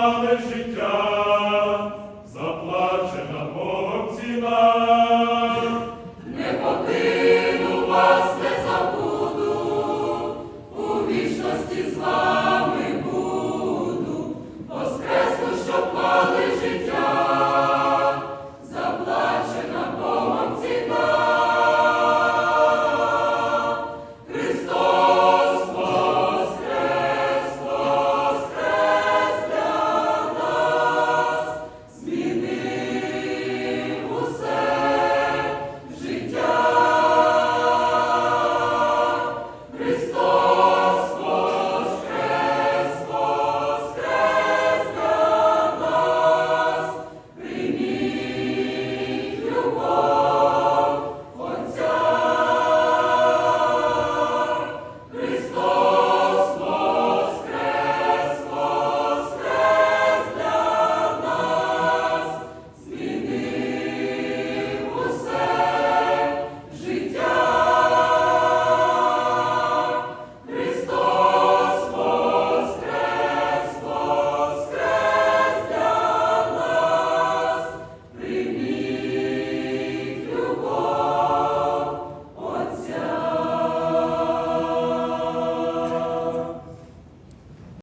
нами життя, заплачена ціна. не покину вас не забуду у вічності з вами.